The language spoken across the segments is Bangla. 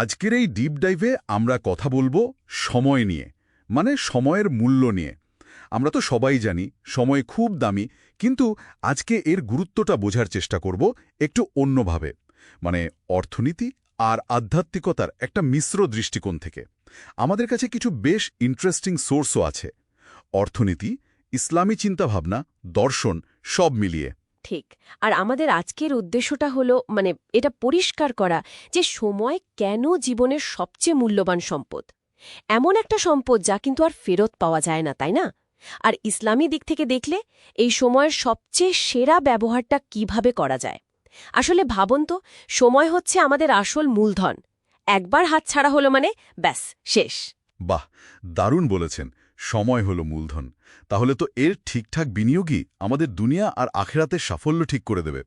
আজকের এই ডিপ ডাইভে আমরা কথা বলব সময় নিয়ে মানে সময়ের মূল্য নিয়ে। আমরা তো সবাই জানি, সময় খুব দামি, কিন্তু আজকে এর গুরুত্বটা বোঝার চেষ্টা করব একটু অন্যভাবে মানে অর্থনীতি আর আধ্যাত্মিকতার একটা মিশ্র দৃষ্টিকোণ থেকে। আমাদের কাছে কিছু বেশ ইন্টারেস্টিং সোর্সও আছে। অর্থনীতি, ইসলামী চিন্তাভাবনা, দর্শন, সব মিলিয়ে। ঠিক। আর আমাদের আজকের উদ্দেশ্যটা হলো মানে এটা পরিষ্কার করা যে সময় কেন জীবনের সবচেয়ে মূল্যবান সম্পদ। এমন একটা সম্পদ যা কিন্তু আর ফেরত পাওয়া যায় না, তাই না? আর ইসলামী দিক থেকে দেখলে, এই সময়ের সবচেয়ে সেরা ব্যবহারটা কীভাবে করা যায়? আসলে ভাবুন তো, সময় হচ্ছে আমাদের আসল মূলধন। একবার হাত ছাড়া হলো মানে ব্যাস, শেষ। বাহ, দারুণ বলেছেন। সময় হলো মূলধন। তাহলে তো এর ঠিকঠাক বিনিয়োগই আমাদের দুনিয়া আর আখেরাতের সাফল্য ঠিক করে দেবে।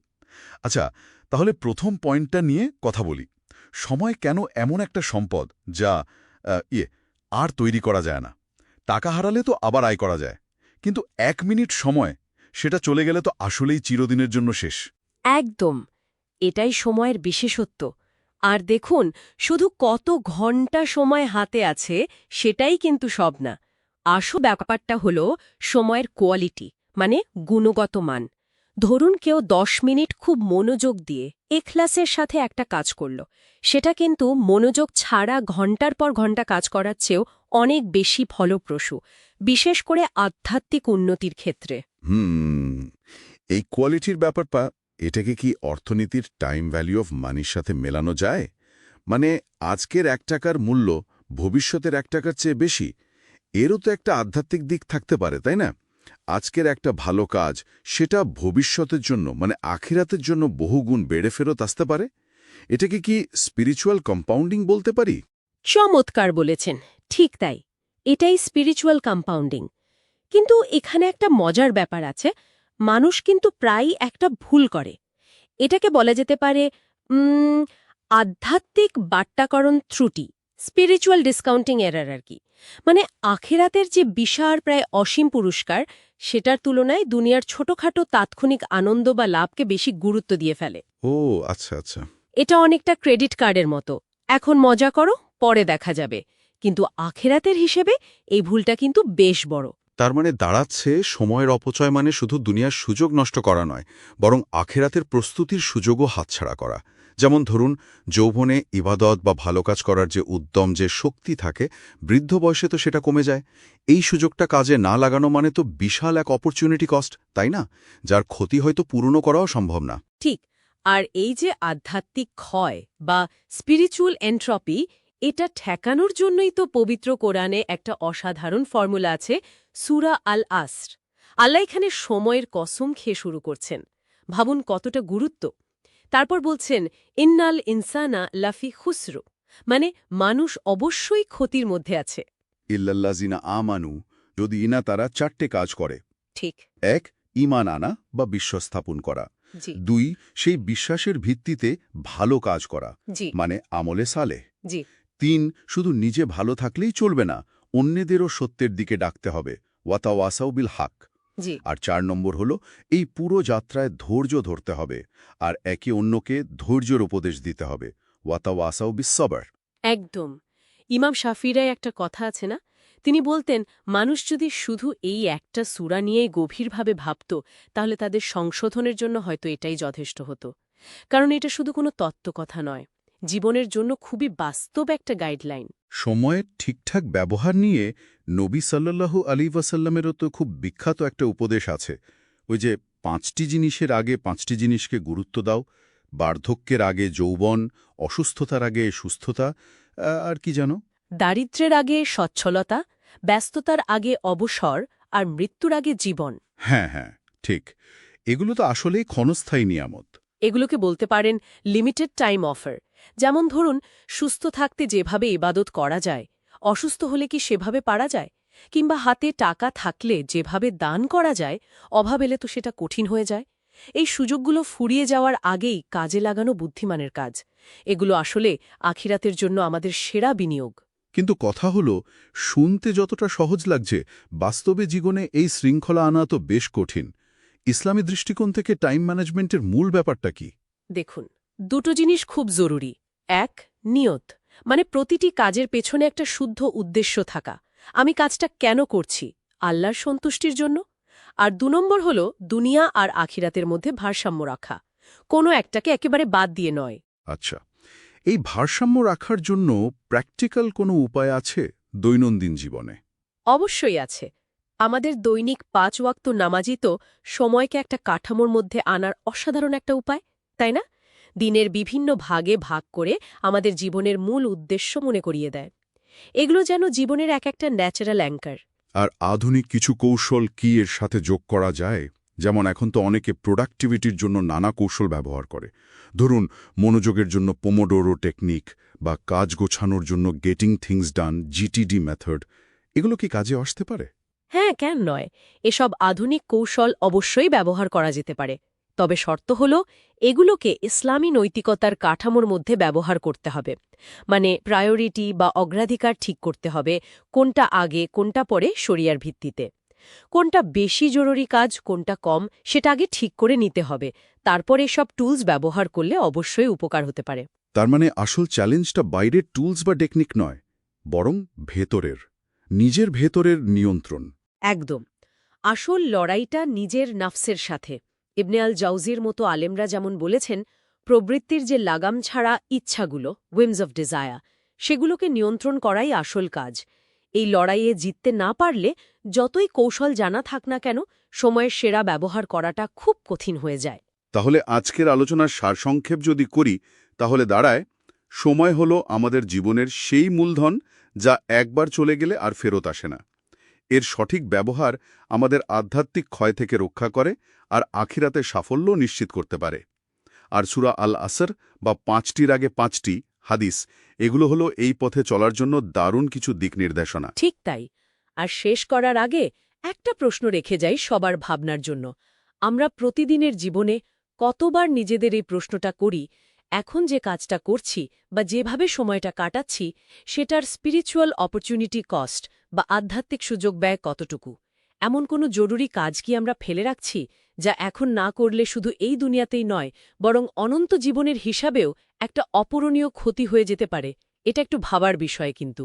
আচ্ছা তাহলে প্রথম পয়েন্টটা নিয়ে কথা বলি। সময় কেন এমন একটা সম্পদ যা ইয়ে আর তৈরি করা যায় না? টাকা হারালে তো আবার আয় করা যায়। কিন্তু এক মিনিট সময়, সেটা চলে গেলে তো আসলেই চিরদিনের জন্য শেষ। একদম। এটাই সময়ের বিশেষত্ব। আর দেখুন, শুধু কত ঘণ্টা সময় হাতে আছে, সেটাই কিন্তু সব না। আসল ব্যাপারটা হল সময়ের কোয়ালিটি মানে গুণগত মান। ধরুন কেউ দশ মিনিট খুব মনোযোগ দিয়ে এখলাসের সাথে একটা কাজ করল। সেটা কিন্তু মনোযোগ ছাড়া ঘণ্টার পর ঘণ্টা কাজ করার চেয়েও অনেক বেশি ফলপ্রসূ, বিশেষ করে আধ্যাত্মিক উন্নতির ক্ষেত্রে। হুম, এই কোয়ালিটির ব্যাপারটা, এটাকে কি অর্থনীতির টাইম ভ্যালু অফ মানির সাথে মেলানো যায়? মানে আজকের এক টাকার মূল্য ভবিষ্যতের এক টাকার চেয়ে বেশি? এরও তো একটা আধ্যাত্মিক দিক থাকতে পারে, তাই না? আজকের একটা ভালো কাজ, সেটা ভবিষ্যতের জন্য মানে আখিরাতের জন্য বহুগুণ বেড়ে ফেরত আসতে পারে? এটাকে কি স্পিরিচুয়াল কম্পাউন্ডিং বলতে পারি? চমৎকার বলেছেন, ঠিক তাই। এটাই স্পিরিচুয়াল কম্পাউন্ডিং কিন্তু এখানে একটা মজার ব্যাপার আছে, মানুষ কিন্তু প্রায়ই একটা ভুল করে। এটাকে বলা যেতে পারে আধ্যাত্মিক বাট্টাকরণ ত্রুটি। স্পিরিচুয়াল ডিসকাউন্টিং এরার আর কি। মানে আখেরাতের যে বিশাল প্রায় অসীম পুরস্কার সেটার তুলনায় দুনিয়ার ছোটখাটো তাৎক্ষণিক আনন্দ বা লাভকে বেশি গুরুত্ব দিয়ে ফেলে। ও আচ্ছা আচ্ছা। এটা অনেকটা ক্রেডিট কার্ডের মতো। এখন মজা করো পরে দেখা যাবে। কিন্তু আখেরাতের হিসেবে এই ভুলটা কিন্তু বেশ বড়। তার মানে দাঁড়াচ্ছে সময়ের অপচয় মানে শুধু দুনিয়ার সুযোগ নষ্ট করা নয় বরং আখেরাতের প্রস্তুতির সুযোগও হাতছাড়া করা। যেমন ধরুন, যৌবনে ইবাদত বা ভালো কাজ করার যে উদ্যম, যে শক্তি থাকে, বৃদ্ধ বয়সে তো সেটা কমে যায়। এই সুযোগটা কাজে না লাগানো মানে তো বিশাল এক অপরচুনিটি কস্ট তাই না? যার ক্ষতি হয়তো পূরণও করাও সম্ভব না। ঠিক, আর এই যে আধ্যাত্মিক ক্ষয় বা স্পিরিচুয়াল এন্ট্রপি এটা ঠেকানোর জন্যই তো পবিত্র কোরআনে একটা অসাধারণ ফর্মুলা আছে, সুরা আল আসর আল্লাহ এখানে সময়ের কসম খেয়ে শুরু করছেন। ভাবুন কতটা গুরুত্ব। তারপর বলছেন ইন্নাল ইনসানা লাফি খুসরু মানে মানুষ অবশ্যই ক্ষতির মধ্যে আছে। ইল্লাল্লাজিনা আমানু যদি ইনা তারা চারটে কাজ করে। ঠিক। এক ইমান আনা বা বিশ্বাস স্থাপন করা দুই সেই বিশ্বাসের ভিত্তিতে ভালো কাজ করা। মানে আমলে সালে। তিন শুধু নিজে ভালো থাকলেই চলবে না অন্যদেরও সত্যের দিকে ডাকতে হবে। ওয়াতাওয়াসাউ বিল হাক। জি। আর চার নম্বর হলো এই পুরো যাত্রায় ধৈর্য ধরতে হবে আর একে অন্যকে ধৈর্যের উপদেশ দিতে হবে। ওয়াতাওয়াসাউ বিস সবার একদম। ইমাম শাফিরায় একটা কথা আছে না? তিনি বলতেন মানুষ যদি শুধু এই একটা সুরা নিয়েই গভীরভাবে ভাবত তাহলে তাদের সংশোধনের জন্য হয়তো এটাই যথেষ্ট হতো। কারণ এটা শুধু কোনো তত্ত্বকথা নয়। জীবনের জন্য খুবই বাস্তব একটা গাইডলাইন। সময়ের ঠিকঠাক ব্যবহার নিয়ে নবী সাল্লাল্লাহু আলী ওয়াসাল্লামেরও তো খুব বিখ্যাত একটা উপদেশ আছে। ওই যে পাঁচটি জিনিসের আগে পাঁচটি জিনিসকে গুরুত্ব দাও বার্ধক্যের আগে যৌবন অসুস্থতার আগে সুস্থতা আর কি জানো? দারিদ্র্যের আগে সচ্ছলতা ব্যস্ততার আগে অবসর আর মৃত্যুর আগে জীবন। হ্যাঁ হ্যাঁ ঠিক। এগুলো তো আসলেই ক্ষণস্থায়ী নিয়ামত। এগুলোকে বলতে পারেন লিমিটেড টাইম অফার যেমন ধরুন সুস্থ থাকতে যেভাবে ইবাদত করা যায় অসুস্থ হলে কি সেভাবে পারা যায়? কিংবা হাতে টাকা থাকলে যেভাবে দান করা যায় অভাব এলে তো সেটা কঠিন হয়ে যায়? এই সুযোগগুলো ফুরিয়ে যাওয়ার আগেই কাজে লাগানো বুদ্ধিমানের কাজ। এগুলো আসলে আখিরাতের জন্য আমাদের সেরা বিনিয়োগ। কিন্তু কথা হলো শুনতে যতটা সহজ লাগছে বাস্তবে জীবনে এই শৃঙ্খলা আনা তো বেশ কঠিন। ইসলামী দৃষ্টিকোণ থেকে টাইম ম্যানেজমেন্টের মূল ব্যাপারটা কি? দেখুন দুটো জিনিস খুব জরুরি। এক নিয়ত। মানে প্রতিটি কাজের পেছনে একটা শুদ্ধ উদ্দেশ্য থাকা। আমি কাজটা কেন করছি? আল্লাহর সন্তুষ্টির জন্য? আর দু নম্বর হল দুনিয়া আর আখিরাতের মধ্যে ভারসাম্য রাখা। কোনো একটাকে একেবারে বাদ দিয়ে নয়। আচ্ছা এই ভারসাম্য রাখার জন্য প্র্যাকটিক্যাল কোনো উপায় আছে দৈনন্দিন জীবনে? অবশ্যই আছে। আমাদের দৈনিক পাঁচ ওয়াক্ত নামাজই তো সময়কে একটা কাঠামোর মধ্যে আনার অসাধারণ একটা উপায় তাই না? দিনের বিভিন্ন ভাগে ভাগ করে আমাদের জীবনের মূল উদ্দেশ্য মনে করিয়ে দেয়। এগুলো যেন জীবনের এক একটা ন্যাচারাল অ্যাঙ্কার আর আধুনিক কিছু কৌশল কি এর সাথে যোগ করা যায়? যেমন এখন তো অনেকে প্রোডাক্টিভিটির জন্য নানা কৌশল ব্যবহার করে। ধরুন মনোযোগের জন্য পোমোডোরো টেকনিক বা কাজ গোছানোর জন্য getting things done GTD method এগুলো কি কাজে আসতে পারে? হ্যাঁ কেন নয়? এসব আধুনিক কৌশল অবশ্যই ব্যবহার করা যেতে পারে। তবে শর্ত হল এগুলোকে ইসলামী নৈতিকতার কাঠামোর মধ্যে ব্যবহার করতে হবে। মানে প্রায়োরিটি বা অগ্রাধিকার ঠিক করতে হবে কোনটা আগে কোনটা পরে শরিয়ার ভিত্তিতে। কোনটা বেশি জরুরি কাজ কোনটা কম সেটা আগে ঠিক করে নিতে হবে। তারপরে সব টুলস ব্যবহার করলে অবশ্যই উপকার হতে পারে। তার মানে আসল চ্যালেঞ্জটা বাইরের টুলস বা টেকনিক নয় বরং ভেতরের নিজের ভেতরের নিয়ন্ত্রণ। একদম। আসল লড়াইটা নিজের নাফসের সাথে। ইবনে আল জাউজির মতো আলেমরা যেমন বলেছেন, প্রবৃত্তির যে লাগাম ছাড়া ইচ্ছাগুলো উইমস অফ ডিজায়ার সেগুলোকে নিয়ন্ত্রণ করাই আসল কাজ। এই লড়াইয়ে জিততে না পারলে যতই কৌশল জানা থাক না কেন, সময়ের সেরা ব্যবহার করাটা খুব কঠিন হয়ে যায়। তাহলে আজকের আলোচনার সারসংক্ষেপ যদি করি, তাহলে দাঁড়ায়, সময় হলো আমাদের জীবনের সেই মূলধন যা একবার চলে গেলে আর ফেরত আসে না। এর সঠিক ব্যবহার আমাদের আধ্যাত্মিক ক্ষয় থেকে রক্ষা করে আর আখিরাতে সাফল্য নিশ্চিত করতে পারে। আর সুরা আল আসর বা পাঁচটির আগে পাঁচটি হাদিস, এগুলো হলো এই পথে চলার জন্য দারুণ কিছু দিক নির্দেশনা। ঠিক তাই। আর শেষ করার আগে একটা প্রশ্ন রেখে যাই সবার ভাবনার জন্য। আমরা প্রতিদিনের জীবনে কতবার নিজেদের এই প্রশ্নটা করি, এখন যে কাজটা করছি বা যেভাবে সময়টা কাটাচ্ছি, সেটার স্পিরিচুয়াল অপরচুনিটি কস্ট বা আধ্যাত্মিক সুযোগ ব্যয় কতটুকু? এমন কোনো জরুরি কাজ কি আমরা ফেলে রাখছি যা এখন না করলে শুধু এই দুনিয়াতেই নয়, বরং অনন্ত জীবনের হিসাবেও একটা অপূরণীয় ক্ষতি হয়ে যেতে পারে? এটা একটু ভাবার বিষয় কিন্তু।